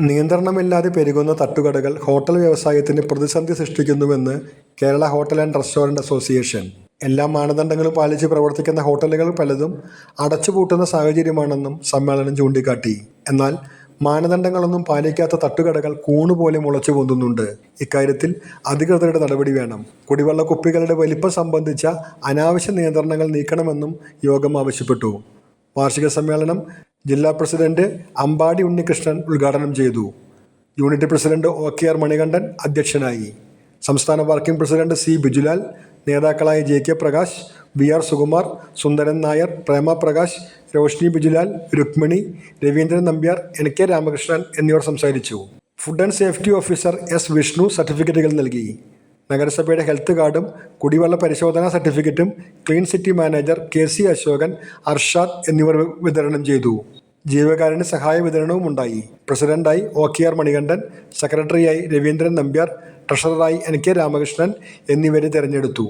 നിയന്ത്രണമില്ലാതെ പെരുകുന്ന തട്ടുകടകൾ hotel വ്യവസായത്തിന് പ്രതിസന്ധി സൃഷ്ടിക്കുന്നുവെന്ന് Kerala hotel and restaurant association. എല്ലാ മാനദണ്ഡങ്ങളും പാലിച്ച് പ്രവർത്തിക്കുന്ന ഹോട്ടലുകൾ പലതും അടച്ചുപൂട്ടുന്ന സാഹചര്യമാണെന്നും സമ്മേളനം ചൂണ്ടിക്കാട്ടി. എന്നാൽ മാനദണ്ഡങ്ങളൊന്നും പാലിക്കാത്ത തട്ടുകടകൾ കൂണുപോലെ മുളച്ചു പൊന്തുന്നുണ്ട്. ഇക്കാര്യത്തിൽ അധികൃതരുടെ നടപടി വേണം. കുടിവെള്ള കുപ്പികളുടെ വലിപ്പം സംബന്ധിച്ച അനാവശ്യ നിയന്ത്രണങ്ങൾ നീക്കണമെന്നും യോഗം ആവശ്യപ്പെട്ടു. വാർഷിക സമ്മേളനം ജില്ലാ പ്രസിഡന്റ് അമ്പാടി ഉണ്ണികൃഷ്ണൻ ഉദ്ഘാടനം ചെയ്തു. Unit president O K R Manikandan അധ്യക്ഷനായി. സംസ്ഥാന വർക്കിംഗ് പ്രസിഡന്റ് സി. ബിജുലാൽ നേതാക്കളായ J K Prakash V R Sukumar Sundaran Nair Prema Prakash Roshni Bijulal Rukmini Raveendran Nambiar N. K. Ramakrishnan എന്നിവർ സംസാരിച്ചു. Food and safety officer S. Vishnu സർട്ടിഫിക്കറ്റുകൾ നൽകി. നഗരസഭയുടെ health കാർഡും കുടിവെള്ള പരിശോധനാ സർട്ടിഫിക്കറ്റും clean city manager K. C. Ashokan Arshad എന്നിവർ വിതരണം ചെയ്തു. ജീവകാരുണ്യ സഹായ വിതരണവും ഉണ്ടായി. പ്രസിഡന്റായി ഒ. കെ. ആർ. മണികണ്ഠൻ സെക്രട്ടറിയായി രവീന്ദ്രൻ നമ്പ്യാർ ട്രഷററായി എൻ. കെ. രാമകൃഷ്ണൻ എന്നിവരെ തെരഞ്ഞെടുത്തു.